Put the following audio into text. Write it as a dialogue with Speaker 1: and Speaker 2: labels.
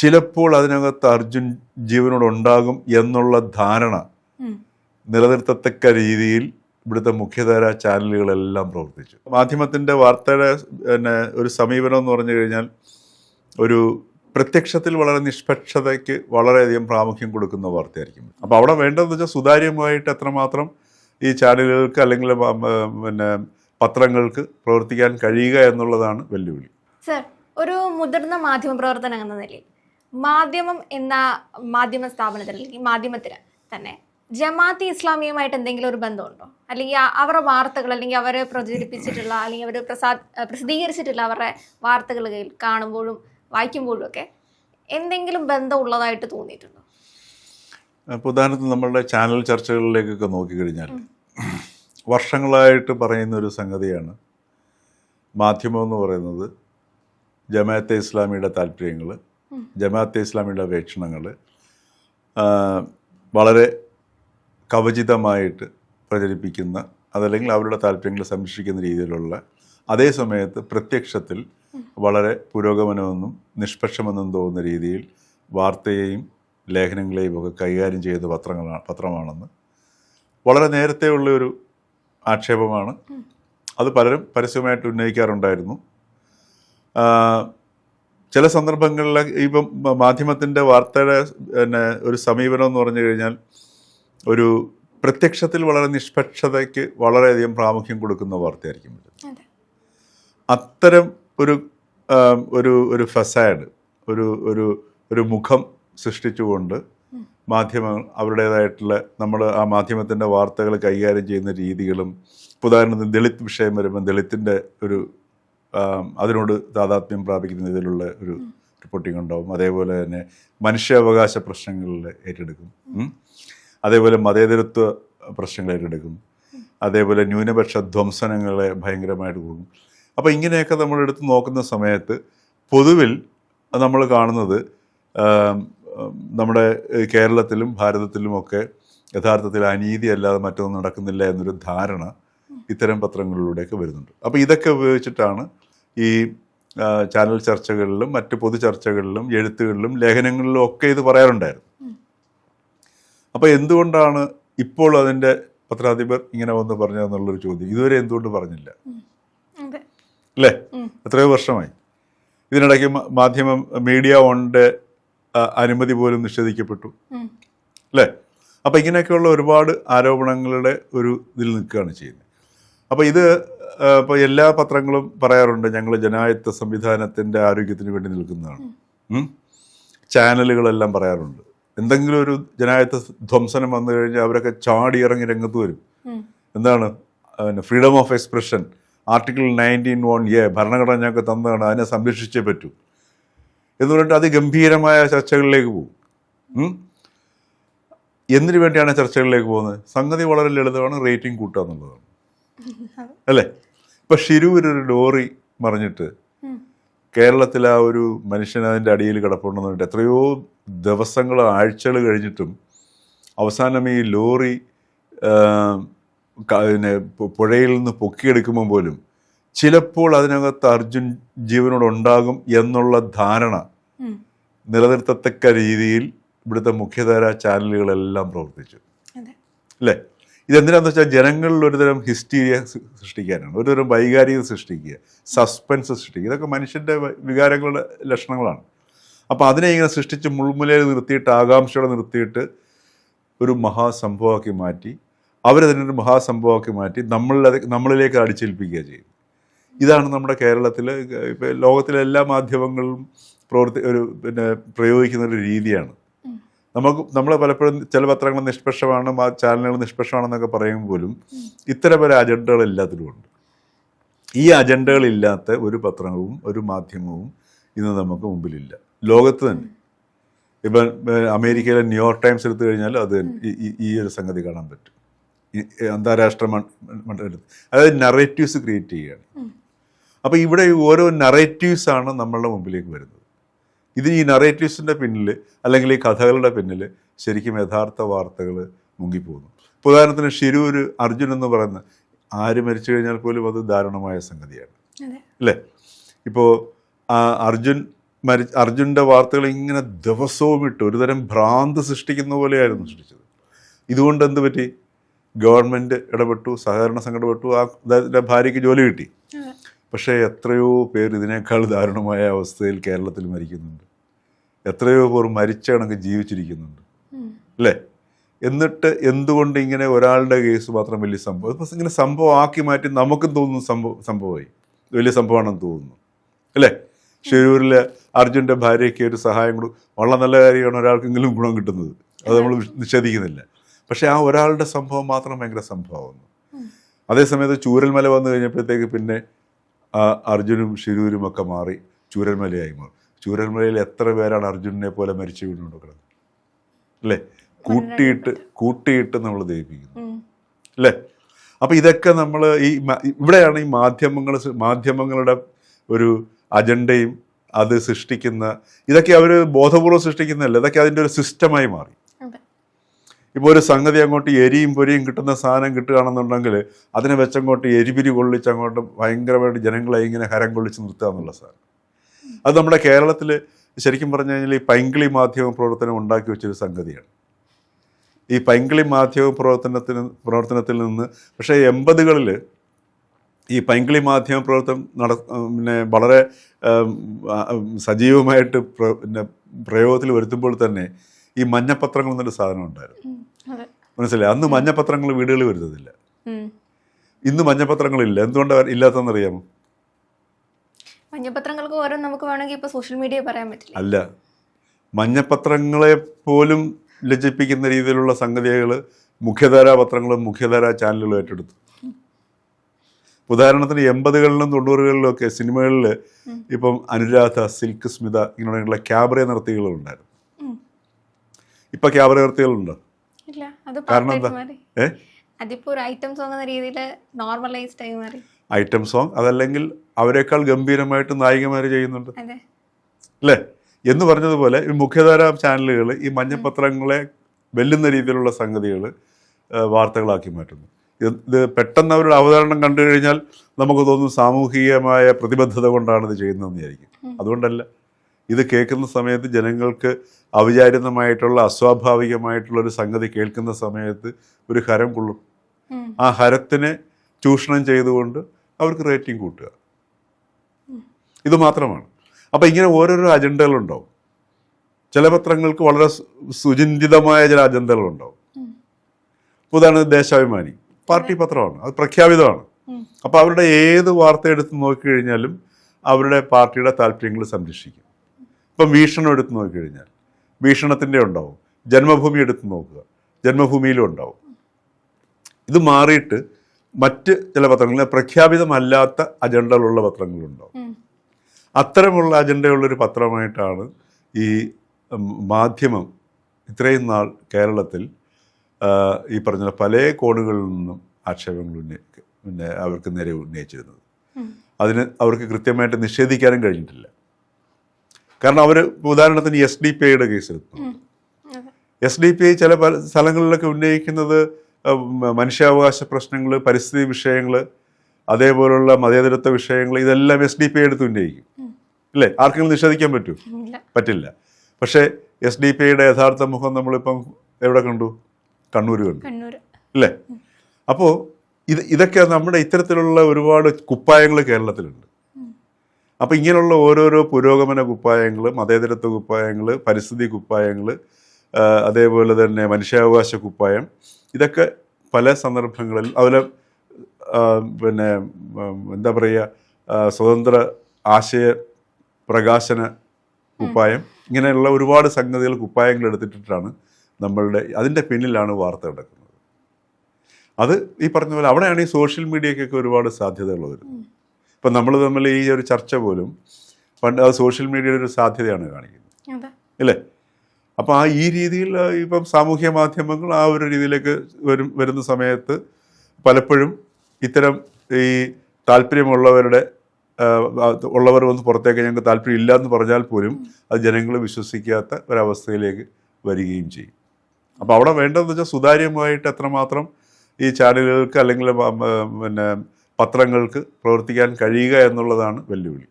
Speaker 1: ചിലപ്പോൾ അതിനകത്ത് അർജുൻ ജീവനോടുണ്ടാകും എന്നുള്ള ധാരണ. നിലനിർത്തത്തക്ക രീതിയിൽ ഇവിടുത്തെ മുഖ്യധാര ചാനലുകളെല്ലാം പ്രവർത്തിച്ചു. മാധ്യമത്തിന്റെ വാർത്തയുടെ പിന്നെ ഒരു സമീപനം എന്ന് പറഞ്ഞു കഴിഞ്ഞാൽ ഒരു പ്രത്യക്ഷത്തിൽ വളരെ നിഷ്പക്ഷതയ്ക്ക് വളരെയധികം പ്രാമുഖ്യം കൊടുക്കുന്ന വാർത്തയായിരിക്കും. അപ്പോൾ അവിടെ വേണ്ടതെന്ന് വെച്ചാൽ സുതാര്യമായിട്ട് എത്രമാത്രം ഈ ചാനലുകൾക്ക് അല്ലെങ്കിൽ പിന്നെ പത്രങ്ങൾക്ക് പ്രവർത്തിക്കാൻ കഴിയുക എന്നുള്ളതാണ് വെല്ലുവിളി.
Speaker 2: സർ ഒരു മുതിർന്ന മാധ്യമ പ്രവർത്തനം എന്ന നിലയിൽ മാധ്യമം എന്ന മാധ്യമ സ്ഥാപനത്തിൽ അല്ലെങ്കിൽ മാധ്യമത്തിന് തന്നെ ജമാഅത്ത് ഇസ്ലാമിയുമായിട്ട് എന്തെങ്കിലും ഒരു ബന്ധമുണ്ടോ? അല്ലെങ്കിൽ അവരുടെ വാർത്തകൾ അല്ലെങ്കിൽ അവർ പ്രചരിപ്പിച്ചിട്ടുള്ള അല്ലെങ്കിൽ അവർ പ്രസാ പ്രസിദ്ധീകരിച്ചിട്ടുള്ള അവരുടെ വാർത്തകൾ കേൾ- കാണുമ്പോഴും വായിക്കുമ്പോഴും ഒക്കെ എന്തെങ്കിലും ബന്ധം ഉള്ളതായിട്ട് തോന്നിയിട്ടുണ്ടോ?
Speaker 1: അപ്പോൾ ഉദാഹരണത്തിന് നമ്മളുടെ ചാനൽ ചർച്ചകളിലേക്കൊക്കെ നോക്കിക്കഴിഞ്ഞാൽ വർഷങ്ങളായിട്ട് പറയുന്ന ഒരു സംഗതിയാണ് മാധ്യമം എന്ന് പറയുന്നത് ജമാഅത്തെ ഇസ്ലാമിയുടെ താല്പര്യങ്ങൾ. ജമാഅത്തെ ഇസ്ലാമിയുടെ വീക്ഷണങ്ങൾ വളരെ കവചിതമായിട്ട് പ്രചരിപ്പിക്കുന്ന അതല്ലെങ്കിൽ അവരുടെ താല്പര്യങ്ങൾ സംരക്ഷിക്കുന്ന രീതിയിലുള്ള അതേ സമയത്ത് പ്രത്യക്ഷത്തിൽ വളരെ പുരോഗമനമെന്നും നിഷ്പക്ഷമെന്നും തോന്നുന്ന രീതിയിൽ വാർത്തയെയും ലേഖനങ്ങളെയും ഒക്കെ കൈകാര്യം ചെയ്ത പത്രങ്ങളാണ് പത്രമാണെന്ന്. വളരെ നേരത്തെ ഉള്ള ഒരു ആക്ഷേപമാണ്. അത് പലരും പരസ്യമായിട്ട് ഉന്നയിക്കാറുണ്ടായിരുന്നു. ചില സന്ദർഭങ്ങളിൽ ഇപ്പം മാധ്യമത്തിന്റെ വാർത്തയുടെ പിന്നെ ഒരു സമീപനം എന്ന് പറഞ്ഞു കഴിഞ്ഞാൽ ഒരു പ്രത്യക്ഷത്തിൽ വളരെ നിഷ്പക്ഷതയ്ക്ക് വളരെയധികം പ്രാമുഖ്യം കൊടുക്കുന്ന വാർത്തയായിരിക്കും ഇത്. അത്തരം ഒരു ഒരു ഒരു ഫസാഡ് ഒരു ഒരു ഒരു മുഖം സൃഷ്ടിച്ചുകൊണ്ട് മാധ്യമങ്ങൾ അവരുടേതായിട്ടുള്ള നമ്മൾ ആ മാധ്യമത്തിന്റെ വാർത്തകൾ കൈകാര്യം ചെയ്യുന്ന രീതികളും ഉദാഹരണത്തിന് ദളിത് വിഷയം വരുമ്പോൾ ദളിത്തിന്റെ ഒരു അതിനോട് താതാത്മ്യം പ്രാപിക്കുന്ന രീതിയിലുള്ള ഒരു റിപ്പോർട്ടിംഗ് ഉണ്ടാവും. അതേപോലെ തന്നെ മനുഷ്യാവകാശ പ്രശ്നങ്ങളിൽ ഏറ്റെടുക്കും. അതേപോലെ മതേതരത്വ പ്രശ്നങ്ങൾ ഏറ്റെടുക്കും. അതേപോലെ ന്യൂനപക്ഷ ധ്വംസനങ്ങളെ ഭയങ്കരമായിട്ട് കൂടും. അപ്പോൾ ഇങ്ങനെയൊക്കെ നമ്മൾ എടുത്ത് നോക്കുന്ന സമയത്ത് പൊതുവിൽ നമ്മൾ കാണുന്നത് നമ്മുടെ കേരളത്തിലും ഭാരതത്തിലുമൊക്കെ യഥാർത്ഥത്തിൽ അനീതി അല്ലാതെ മറ്റൊന്നും നടക്കുന്നില്ല എന്നൊരു ധാരണ ഇത്തരം പത്രങ്ങളിലൂടെയൊക്കെ വരുന്നുണ്ട്. അപ്പോൾ ഇതൊക്കെ ഉപയോഗിച്ചിട്ടാണ് ഈ ചാനൽ ചർച്ചകളിലും മറ്റ് പൊതു ചർച്ചകളിലും എഴുത്തുകളിലും ലേഖനങ്ങളിലും ഒക്കെ ഇത് പറയാറുണ്ടായിരുന്നു. അപ്പോൾ എന്തുകൊണ്ടാണ് ഇപ്പോൾ അതിന്റെ പത്രാധിപർ ഇങ്ങനെ വന്ന് പറഞ്ഞതെന്നുള്ളൊരു ചോദ്യം. ഇതുവരെ എന്തുകൊണ്ട് പറഞ്ഞില്ല? അല്ലേ? എത്രയോ വർഷമായി. ഇതിനിടയ്ക്ക് മാധ്യമ മീഡിയ ഓണിന്റെ അനുമതി പോലും നിഷേധിക്കപ്പെട്ടു. അല്ലേ? അപ്പം ഇങ്ങനെയൊക്കെയുള്ള ഒരുപാട് ആരോപണങ്ങളുടെ ഒരു ഇതിൽ നിൽക്കുകയാണ് ചെയ്യുന്നത്. അപ്പോൾ ഇത് ഇപ്പോൾ എല്ലാ പത്രങ്ങളും പറയാറുണ്ട് ഞങ്ങൾ ജനായത്വ സംവിധാനത്തിന്റെ ആരോഗ്യത്തിന് വേണ്ടി നിൽക്കുന്നതാണ്. ചാനലുകളെല്ലാം പറയാറുണ്ട്. എന്തെങ്കിലും ഒരു ജനായത്വ ധ്വംസനം വന്നു കഴിഞ്ഞാൽ അവരൊക്കെ ചാടി ഇറങ്ങി രംഗത്ത് വരും. എന്താണ്? പിന്നെ freedom of expression article nineteen one A ഭരണഘടന ഞങ്ങൾക്ക് തന്നതാണ്. അതിനെ സംരക്ഷിച്ചേ പറ്റൂ. എന്ന് പറഞ്ഞിട്ട് അതിഗംഭീരമായ ചർച്ചകളിലേക്ക് പോകും? എന്തിനു വേണ്ടിയാണ് ചർച്ചകളിലേക്ക് പോകുന്നത്? സംഗതി വളരെ ലളിതമാണ് റേറ്റിംഗ് കൂട്ടുക എന്നുള്ളതാണ് അല്ലേ ഇപ്പൊ ഷിരൂർ ഒരു ലോറി മറിഞ്ഞിട്ട്. കേരളത്തിൽ ആ ഒരു മനുഷ്യൻ അതിന്റെ അടിയിൽ കിടപ്പുണ്ടെന്ന് പറഞ്ഞിട്ട് എത്രയോ ദിവസങ്ങൾ ആഴ്ചകൾ കഴിഞ്ഞിട്ടും അവസാനം ഈ ലോറി പിന്നെ പുഴയിൽ നിന്ന് പൊക്കിയെടുക്കുമ്പോൾ പോലും ചിലപ്പോൾ അതിനകത്ത് അർജുൻ ജീവനോട് ഉണ്ടാകും എന്നുള്ള ധാരണ. നിലനിർത്തത്തക്ക രീതിയിൽ ഇവിടുത്തെ മുഖ്യധാര ചാനലുകളെല്ലാം പ്രവർത്തിച്ചു അല്ലേ ഇതെന്തിനാന്ന് വെച്ചാൽ ജനങ്ങളിൽ ഒരുതരം ഹിസ്റ്റീരിയ സൃഷ്ടിക്കാനാണ്. ഒരുതരം വൈകാരികത സൃഷ്ടിക്കുക. സസ്പെൻസ് സൃഷ്ടിക്കുക. ഇതൊക്കെ മനുഷ്യന്റെ വികാരങ്ങളുടെ ലക്ഷണങ്ങളാണ്. അപ്പോൾ അതിനെ ഇങ്ങനെ സൃഷ്ടിച്ച് മുൾമുലയിൽ നിർത്തിയിട്ട് ആകാംക്ഷയോടെ നിർത്തിയിട്ട് ഒരു മഹാസംഭവമാക്കി മാറ്റി അവരതിനൊരു മഹാസംഭവമാക്കി മാറ്റി നമ്മളിൽ നമ്മളിലേക്ക് അടിച്ചേൽപ്പിക്കുക ചെയ്യും ഇതാണ് നമ്മുടെ കേരളത്തിൽ ഇപ്പോൾ ലോകത്തിലെ എല്ലാ മാധ്യമങ്ങളും പ്രവർത്തി ഒരു പിന്നെ പ്രയോഗിക്കുന്ന ഒരു രീതിയാണ്. നമുക്ക് നമ്മൾ പലപ്പോഴും ചില പത്രങ്ങൾ നിഷ്പക്ഷമാണ് ചാനലുകൾ നിഷ്പക്ഷമാണെന്നൊക്കെ പറയും പോലും ഇത്തരം ഒരു അജണ്ടകൾ എല്ലാത്തിലുമുണ്ട് ഈ അജണ്ടകളില്ലാത്ത ഒരു പത്രവും ഒരു മാധ്യമവും ഇന്ന് നമുക്ക് മുമ്പിലില്ല. ലോകത്ത് തന്നെ. ഇപ്പം അമേരിക്കയിലെ ന്യൂയോർക്ക് ടൈംസ് എടുത്തു കഴിഞ്ഞാൽ അത് ഈ- ഒരു സംഗതി കാണാൻ പറ്റും. അന്താരാഷ്ട്ര മണ്ഡലത്തിൽ. അതായത് നറേറ്റീവ്സ് ക്രിയേറ്റ് ചെയ്യുകയാണ്. അപ്പോൾ ഇവിടെ ഓരോ നറേറ്റീവ്സ് ആണ് നമ്മളുടെ മുമ്പിലേക്ക് വരുന്നത്. ഇത് ഈ നറേറ്റീവ്സിന്റെ പിന്നിൽ അല്ലെങ്കിൽ ഈ കഥകളുടെ പിന്നിൽ ശരിക്കും യഥാർത്ഥ വാർത്തകൾ മുങ്ങിപ്പോകുന്നു. ഇപ്പോൾ ഉദാഹരണത്തിന് ഷിരൂർ അർജുൻ എന്ന് പറയുന്ന ആര് മരിച്ചു കഴിഞ്ഞാൽ പോലും അത് ദാരുണമായ സംഗതിയാണ്. അല്ലേ? ഇപ്പോൾ അർജുൻ മരി അർജുന്റെ വാർത്തകൾ ഇങ്ങനെ ദിവസവും ഇട്ട് ഒരുതരം ഭ്രാന്ത് സൃഷ്ടിക്കുന്ന പോലെയായിരുന്നു സൃഷ്ടിച്ചത്. ഇതുകൊണ്ട് എന്ത് പറ്റി? ഗവൺമെന്റ് ഇടപെട്ടു സഹകരണ സംഘം ഇടപെട്ടു ആ അദ്ദേഹത്തിന്റെ ഭാര്യയ്ക്ക് ജോലി കിട്ടി. പക്ഷേ എത്രയോ പേർ ഇതിനേക്കാൾ ദാരുണമായ അവസ്ഥയിൽ കേരളത്തിൽ മരിക്കുന്നുണ്ട്. എത്രയോ പേർ മരിച്ച കണക്ക് ജീവിച്ചിരിക്കുന്നുണ്ട്. അല്ലേ? എന്നിട്ട് എന്തുകൊണ്ട് ഇങ്ങനെ ഒരാളുടെ കേസ് മാത്രം വലിയ സംഭവം? ഇങ്ങനെ സംഭവം ആക്കി മാറ്റി നമുക്കും തോന്നുന്നു സംഭവം സംഭവമായി. വലിയ സംഭവമാണെന്ന് തോന്നുന്നു. അല്ലേ? ഷെരൂരിലെ അർജുന്റെ ഭാര്യയ്ക്ക് ഒരു സഹായം കൊടുക്കും വളരെ നല്ല കാര്യമാണ് ഒരാൾക്കെങ്കിലും ഗുണം കിട്ടുന്നത്. അത് നമ്മൾ നിഷേധിക്കുന്നില്ല. പക്ഷേ ആ ഒരാളുടെ സംഭവം മാത്രം ഭയങ്കര സംഭവമാകുന്നു അതേസമയത്ത് ചൂരൽമല വന്നു കഴിഞ്ഞപ്പോഴത്തേക്ക് പിന്നെ അർജുനും ഷിരൂരും ഒക്കെ മാറി ചൂരൽമലയായി മാറി. ചൂരൽമലയിൽ എത്ര പേരാണ് അർജുനനെ പോലെ മരിച്ചു വീണുകൊണ്ട് കിടന്നത് അല്ലേ? കൂട്ടിയിട്ട് കൂട്ടിയിട്ട് നമ്മൾ ദയിപ്പിക്കുന്നു അല്ലേ? അപ്പം ഇതൊക്കെ നമ്മൾ ഈ ഇവിടെയാണ് ഈ മാധ്യമങ്ങൾ മാധ്യമങ്ങളുടെ ഒരു അജണ്ടയും അത് സൃഷ്ടിക്കുന്ന ഇതൊക്കെ അവർ ബോധപൂർവം സൃഷ്ടിക്കുന്നതല്ല ഇതൊക്കെ അതിന്റെ ഒരു സിസ്റ്റമായി മാറി. ഇപ്പോൾ ഒരു സംഗതി അങ്ങോട്ട് എരിയും പൊരിയും കിട്ടുന്ന സാധനം കിട്ടുകയാണെന്നുണ്ടെങ്കിൽ അതിനെ വെച്ചങ്ങോട്ട് എരിപിരി കൊള്ളിച്ച് അങ്ങോട്ട് ഭയങ്കരമായിട്ട് ജനങ്ങളെ ഇങ്ങനെ ഹരം കൊള്ളിച്ച് നിർത്തുക എന്നുള്ള സാധനം. അത് നമ്മുടെ കേരളത്തിൽ ശരിക്കും പറഞ്ഞു കഴിഞ്ഞാൽ ഈ പൈങ്കിളി മാധ്യമ പ്രവർത്തനം ഉണ്ടാക്കി വെച്ചൊരു സംഗതിയാണ്. ഈ പൈങ്കിളി മാധ്യമ പ്രവർത്തനത്തിന് പ്രവർത്തനത്തിൽ നിന്ന് പക്ഷേ എൺപതുകളിൽ ഈ പൈങ്കിളി മാധ്യമ പ്രവർത്തനം നട പിന്നെ വളരെ സജീവമായിട്ട് പ്ര- പിന്നെ പ്രയോഗത്തിൽ വരുത്തുമ്പോൾ തന്നെ ഈ മഞ്ഞപ്പത്രങ്ങൾ എന്നൊരു സാധനം ഉണ്ടായിരുന്നു. മനസ്സിലായി? അന്ന് മഞ്ഞപ്പത്രങ്ങൾ വീടുകളിൽ വരുന്നതില്ല. ഇന്ന് മഞ്ഞപ്പത്രങ്ങളില്ല എന്തുകൊണ്ടാണ് ഇല്ലാത്തതെന്നറിയാമോ?
Speaker 2: മഞ്ഞപത്രങ്ങൾക്ക് ഓരോ നമുക്ക് വേണമെങ്കിൽ ഇപ്പോൾ സോഷ്യൽ മീഡിയ പറയാൻ പറ്റില്ല.
Speaker 1: അല്ല. മഞ്ഞപത്രങ്ങളെ പോലും ലജ്ജിപ്പിക്കുന്ന രീതിയിലുള്ള സംഗതികൾ മുഖ്യധാരാ പത്രങ്ങളും മുഖ്യധാരാ ചാനലുകളും ഏറ്റെടുത്തു. ഉദാഹരണത്തിന് എൺപതുകളിലും തൊണ്ണൂറുകളിലും ഒക്കെ സിനിമകളിൽ ഇപ്പം അനുരാധ സിൽക്ക് സ്മിത ഇങ്ങനെയുള്ള ക്യാബറ നിർത്തികളുണ്ടായിരുന്നു ഇപ്പൊ ക്യാബറ നിർത്തികളുണ്ടോ? കാരണം എന്താ?
Speaker 2: സോങ്
Speaker 1: ഐറ്റം സോങ് അതല്ലെങ്കിൽ അവരെക്കാൾ ഗംഭീരമായിട്ട് നായികമാർ ചെയ്യുന്നുണ്ട്. അല്ലേ? എന്ന് പറഞ്ഞതുപോലെ ഈ മുഖ്യധാര ചാനലുകൾ ഈ മഞ്ഞപത്രങ്ങളെ വെല്ലുന്ന രീതിയിലുള്ള സംഗതികൾ വാർത്തകളാക്കി മാറ്റുന്നു. ഇത് ഇത് പെട്ടെന്ന് അവരുടെ അവതരണം കണ്ടു കഴിഞ്ഞാൽ നമുക്ക് തോന്നും സാമൂഹികമായ പ്രതിബദ്ധത കൊണ്ടാണ് ഇത് ചെയ്യുന്നതെന്ന് വിചാരിക്കും. അതുകൊണ്ടല്ല. ഇത് കേൾക്കുന്ന സമയത്ത് ജനങ്ങൾക്ക് അവിചാരിതമായിട്ടുള്ള അസ്വാഭാവികമായിട്ടുള്ള ഒരു സംഗതി കേൾക്കുന്ന സമയത്ത് ഒരു ഹരം കൊള്ളും. ആ ഹരത്തിനെ ചൂഷണം ചെയ്തുകൊണ്ട് അവർക്ക് റേറ്റിംഗ് കൂട്ടുക. ഇത് മാത്രമാണ്. അപ്പം ഇങ്ങനെ ഓരോരോ അജണ്ടകളുണ്ടാവും. ചില പത്രങ്ങൾക്ക് വളരെ സുചിന്തിതമായ ചില അജണ്ടകളുണ്ടാവും. ഉദാഹരണത്തിന് ദേശാഭിമാനി. പാർട്ടി പത്രമാണ്. അത് പ്രഖ്യാപിതമാണ്. അപ്പോൾ അവരുടെ ഏത് വാർത്ത എടുത്ത് നോക്കിക്കഴിഞ്ഞാലും അവരുടെ പാർട്ടിയുടെ താല്പര്യങ്ങൾ സംരക്ഷിക്കും. ഇപ്പം വീക്ഷണം എടുത്ത് നോക്കിക്കഴിഞ്ഞാൽ വീക്ഷണത്തിന്റെ ഉണ്ടാവും. ജന്മഭൂമി എടുത്ത് നോക്കുക. ജന്മഭൂമിയിലും ഉണ്ടാവും. ഇത് മാറിയിട്ട് മറ്റ് ചില പത്രങ്ങളിൽ പ്രഖ്യാപിതമല്ലാത്ത അജണ്ടകളുള്ള പത്രങ്ങളുണ്ടാവും. അത്തരമുള്ള അജണ്ടയുള്ളൊരു പത്രമായിട്ടാണ് ഈ മാധ്യമം ഇത്രയും നാൾ കേരളത്തിൽ ഈ പറഞ്ഞ പല കോണുകളിൽ നിന്നും ആക്ഷേപങ്ങൾ ഉന്നയി പിന്നെ അവർക്ക് നേരെ ഉന്നയിച്ചിരുന്നത്. അതിന് അവർക്ക് കൃത്യമായിട്ട് നിഷേധിക്കാനും കഴിഞ്ഞിട്ടില്ല. കാരണം അവർ ഉദാഹരണത്തിന് എസ് ഡി പി ഐയുടെ കേസ് എടുത്തു എസ് ഡി പി ഐ ചില സ്ഥലങ്ങളിലൊക്കെ ഉന്നയിക്കുന്നത് മനുഷ്യാവകാശ പ്രശ്നങ്ങൾ പരിസ്ഥിതി വിഷയങ്ങൾ അതേപോലുള്ള മതേതരത്വ വിഷയങ്ങൾ ഇതെല്ലാം എസ് ഡി പി എടുത്ത് ഉന്നയിക്കും. അല്ലേ ആർക്കെങ്കിലും നിഷേധിക്കാൻ പറ്റൂ? പറ്റില്ല. പക്ഷേ എസ് ഡി പി ഐയുടെ യഥാർത്ഥ മുഖം നമ്മളിപ്പം എവിടെ കണ്ടു? കണ്ണൂർ കണ്ടു. അല്ലേ അപ്പോൾ ഇത് ഇതൊക്കെ നമ്മുടെ ഇത്തരത്തിലുള്ള ഒരുപാട് കുപ്പായങ്ങൾ കേരളത്തിലുണ്ട്. അപ്പോൾ ഇങ്ങനെയുള്ള ഓരോരോ പുരോഗമന കുപ്പായങ്ങൾ മതേതരത്വ കുപ്പായങ്ങൾ പരിസ്ഥിതി കുപ്പായങ്ങൾ അതേപോലെ തന്നെ മനുഷ്യാവകാശ കുപ്പായം ഇതൊക്കെ പല സന്ദർഭങ്ങളിൽ അതുപോലെ പിന്നെ എന്താ പറയുക സ്വതന്ത്ര ആശയ പ്രകാശന കുപ്പായം ഇങ്ങനെയുള്ള ഒരുപാട് സംഗതികൾ കുപ്പായങ്ങൾ എടുത്തിട്ടിട്ടാണ് നമ്മളുടെ അതിന്റെ പിന്നിലാണ് വാർത്ത കിടക്കുന്നത്. അത് ഈ പറഞ്ഞ പോലെ അവിടെയാണ് ഈ സോഷ്യൽ മീഡിയക്കൊക്കെ ഒരുപാട് സാധ്യതകൾ വരുന്നത്. ഇപ്പം നമ്മൾ തമ്മിൽ ഈ ഒരു ചർച്ച പോലും പണ്ട് അത് സോഷ്യൽ മീഡിയയുടെ ഒരു സാധ്യതയാണ് കാണിക്കുന്നത്. അല്ലേ? അപ്പോൾ ആ ഈ രീതിയിൽ ഇപ്പം സാമൂഹ്യ മാധ്യമങ്ങൾ ആ ഒരു രീതിയിലേക്ക് വരും വരുന്ന സമയത്ത് പലപ്പോഴും ഇത്തരം ഈ താല്പര്യമുള്ളവരുടെ ഉള്ളവർ വന്ന് പുറത്തേക്ക് ഞങ്ങൾക്ക് താല്പര്യം ഇല്ല എന്ന് പറഞ്ഞാൽ പോലും അത് ജനങ്ങൾ വിശ്വസിക്കാത്ത ഒരവസ്ഥയിലേക്ക് വരികയും ചെയ്യും. അപ്പോൾ അവിടെ വേണ്ടതെന്ന് വെച്ചാൽ സുതാര്യമായിട്ട് എത്രമാത്രം ഈ ചാനലുകൾക്ക് അല്ലെങ്കിൽ പിന്നെ പത്രങ്ങൾക്ക് പ്രവർത്തിക്കാൻ കഴിയുക എന്നുള്ളതാണ് വെല്ലുവിളി.